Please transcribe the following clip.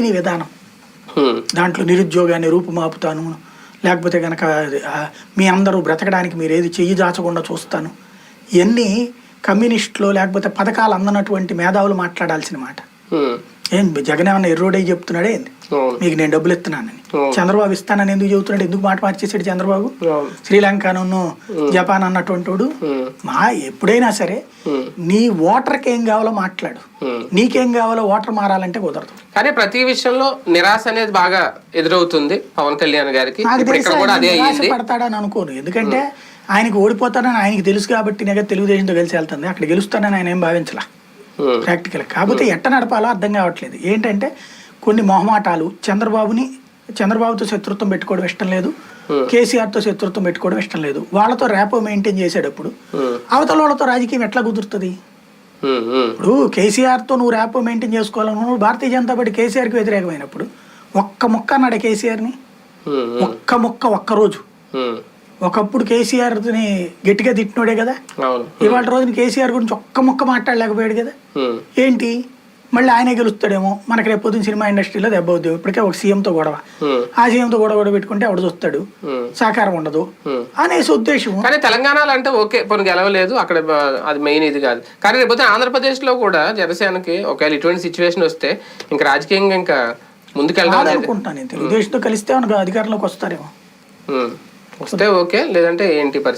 నీ విధానం. దాంట్లో నిరుద్యోగాన్ని రూపుమాపుతాను లేకపోతే కనుక మీ అందరూ బ్రతకడానికి మీరు ఏది చెయ్యి దాచకుండా చూస్తాను ఇవన్నీ కమ్యూనిస్టులు లేకపోతే పథకాలు అందనటువంటి మేధావులు మాట్లాడాల్సిన మాట. ఏం జగన్ ఏమన్నా ఎర్రోడై చెప్తున్నాడే ఏంది? మీకు నేను డబ్బులు ఇస్తున్నానని. చంద్రబాబు ఇస్తానని ఎందుకు చెబుతున్నాడు? ఎందుకు మాట మార్చేసాడు చంద్రబాబు? శ్రీలంకను జపాన్ అన్నటువంటి వాడు. మా ఎప్పుడైనా సరే. నీ ఓటర్కి ఏం కావాలో మాట్లాడు. నీకేం కావాలో ఓటర్ మారాలంటే కుదరదు. కానీ ప్రతి విషయంలో నిరాశ అనేది బాగా ఎదురవుతుంది పవన్ కళ్యాణ్ గారికి. పడతాడని అనుకోను. ఎందుకంటే ఆయనకి ఓడిపోతానని ఆయనకి తెలుసు కాబట్టి నేను తెలుగుదేశంతో కలిసి వెళ్తుంది. అక్కడ గెలుస్తానని ఆయన ఏం భావించలా. ప్రాక్టికల్ కాకపోతే ఎట్ట నడపాలో అర్థం కావట్లేదు. ఏంటంటే కొన్ని మొహమాటాలు చంద్రబాబుని చంద్రబాబుతో శత్రుత్వం పెట్టుకోవడం ఇష్టం లేదు. కేసీఆర్తో శత్రుత్వం పెట్టుకోవడం ఇష్టం లేదు. వాళ్ళతో ర్యాపో మెయింటైన్ చేసేటప్పుడు. అవతల వాళ్ళతో రాజకీయం ఎట్లా కుదురుతుంది. ఇప్పుడు కేసీఆర్తో నువ్వు ర్యాపో మెయింటైన్ చేసుకోవాలనుకున్నావు భారతీయ జనతా పార్టీ కేసీఆర్కి వ్యతిరేకమైనప్పుడు ఒక్క ముక్క అన్నాడు కేసీఆర్ని. ఒక్క ముక్క ఒక్క రోజు. ఒకప్పుడు కేసీఆర్ని గట్టిగా తిట్టినోడే కదా? ఇవాళ రోజున కేసీఆర్ గురించి ఒక్క ముక్క మాట్లాడలేకపోయాడు కదా. ఏంటి? మళ్ళీ ఆయనే గెలుస్తాడేమో. మనకి రేపు పొద్దున్న సినిమా ఇండస్ట్రీలో దెబ్బ అవుద్ది ఇప్పటికే ఒక సీఎంతో గొడవ. ఆ సీఎంతో గొడవ గొడవ పెట్టుకుంటే ఆవిడ చూస్తాడు. సహకారం ఉండదు. అనేసి ఉద్దేశం కానీ తెలంగాణలో అంటే ఓకే పోనీ గెలవలేదు. అక్కడ అది మెయిన్ ఇది కాదు. కానీ రేపు ఆంధ్రప్రదేశ్లో కూడా జనసేనకి ఒకవేళ ఇటువంటి సిచ్యువేషన్ వస్తే ఇంకా రాజకీయంగా ఇంకా ముందుకెళ్ళడం అనేది అనుకుంటాను నేను తెలుగుదేశంతో కలిస్తే మనకు అధికారంలోకి వస్తారేమో. వస్తే ఓకే లేదంటే ఏంటి పరిస్థితి?